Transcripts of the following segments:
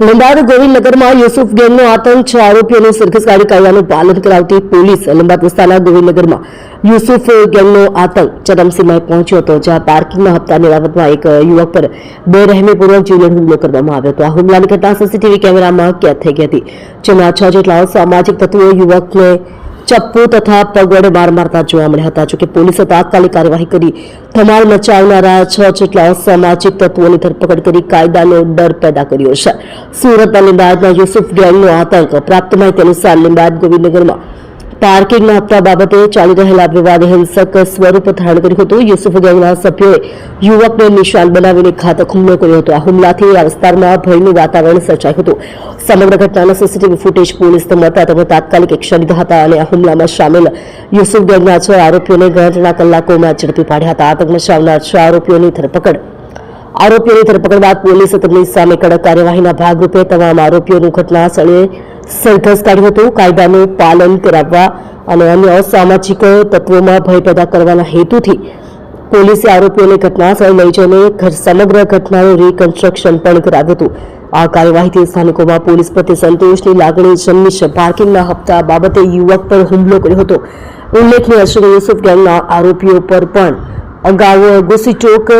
લીંબાડ ગોવિંદનગરમાં યુસુફ ગેંગનો આતંક છે. આરોપીઓને સરઘસગાડી કાયદાનું પાલન કરાવતી પોલીસ લીંબાદ વિસ્તારના ગોવિંદનગરમાં યુસુફ ગેંગનો આતંક ચરમસીમાએ પહોંચ્યો હતો, જ્યાં પાર્કિંગના હપ્તાની બાબતમાં એક યુવક પર બેરહેમીપૂર્વક જીવલેણ હુમલો કરવામાં આવ્યો હતો. આ હુમલાની ઘટના સીસીટીવી કેમેરામાં કેદ થઈ ગઈ હતી. જેમાં છ જેટલા સામાજિક તત્વો યુવકને ચપ્પુ તથા પગ વડે માર મારતા જોવા મળ્યા હતા. જોકે પોલીસે તાત્કાલિક કાર્યવાહી કરી ધમાલ મચાવનારા છ જેટલા અસામાજિક તત્વોની ધરપકડ કરી કાયદાનો ડર પેદા કર્યો છે. સુરતના લીંબાયતના યુસુફ ગેંગનો આતંક પ્રાપ્ત માહિતી અનુસાર લીંબાયત ગોવિંદનગરમાં પાર્કિંગના હપ્તા બાબતે ચાલી રહેલા વિવાદ હિંસક સ્વરૂપ ધારણ કર્યું હતું. યુસુફ ગેંગના સભ્યોએ યુવકને નિશાન બનાવીને ઘાતક હુમલો કર્યો હતો. આ હુમલાથી આ વિસ્તારમાં ભયનું વાતાવરણ સર્જાયું હતું. સમગ્ર ઘટનાના સીસીટીવી ફૂટેજ પોલીસ મળતા તેમણે તાત્કાલિક એક્શન લીધા હતા અને આ હુમલામાં સામેલ યુસુફ ગેંગના છ આરોપીઓને ગણતરીના કલાકોમાં ઝડપી પાડ્યા હતા. આતંક મચાવનાર છ આરોપીઓની ધરપકડ. આરોપીઓની ધરપકડ બાદ પોલીસે તેમની સામે કડક કાર્યવાહીના ભાગરૂપે તમામ આરોપીઓનું ઘટના સ્થળે સરઘસ કાઢ્યો હતો, કાયદાનું પાલન કરાવવા અને અન્ય અસામાજિક તત્વોમાં ભય પેદા કરવાના હેતુથી પોલીસે આરોપીઓને ઘટનાસ્થળે લઈ જઈને સમગ્ર ઘટનાનું રિકન્સ્ટ્રક્શન પણ કરાવ્યું હતું. આ કાર્યવાહીથી સ્થાનિકોમાં પોલીસ પ્રત્યે સંતોષની લાગણી જન્મી છે પાર્કિંગના હપ્તા બાબતે યુવક પર હુમલો કર્યો હતો. ઉલ્લેખનીય છે કે યુસુફ ગેંગના આરોપીઓ પર પણ અગાઉ ગુસીચોક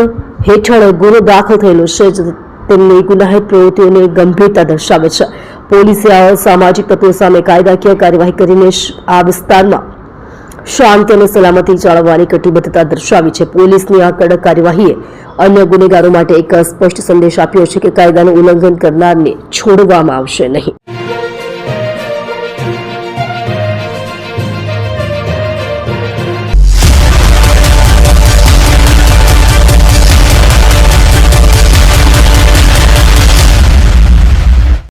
હેઠળ ગુનો દાખલ થયેલો છે. તેમની ગુનાહિત પ્રવૃત્તિઓને ગંભીરતા દર્શાવે છે. પોલીસે આ સામાજિક તત્વો સામે કાયદાકીય કાર્યવાહી કરીને આ વિસ્તારમાં શાંતિ અને સલામતી જાળવવાની કટિબદ્ધતા દર્શાવી છે. પોલીસની આ કડક કાર્યવાહીએ અન્ય ગુનેગારો માટે એક સ્પષ્ટ સંદેશ આપ્યો છે કે કાયદાનું ઉલ્લંઘન કરનારને છોડવામાં આવશે નહીં.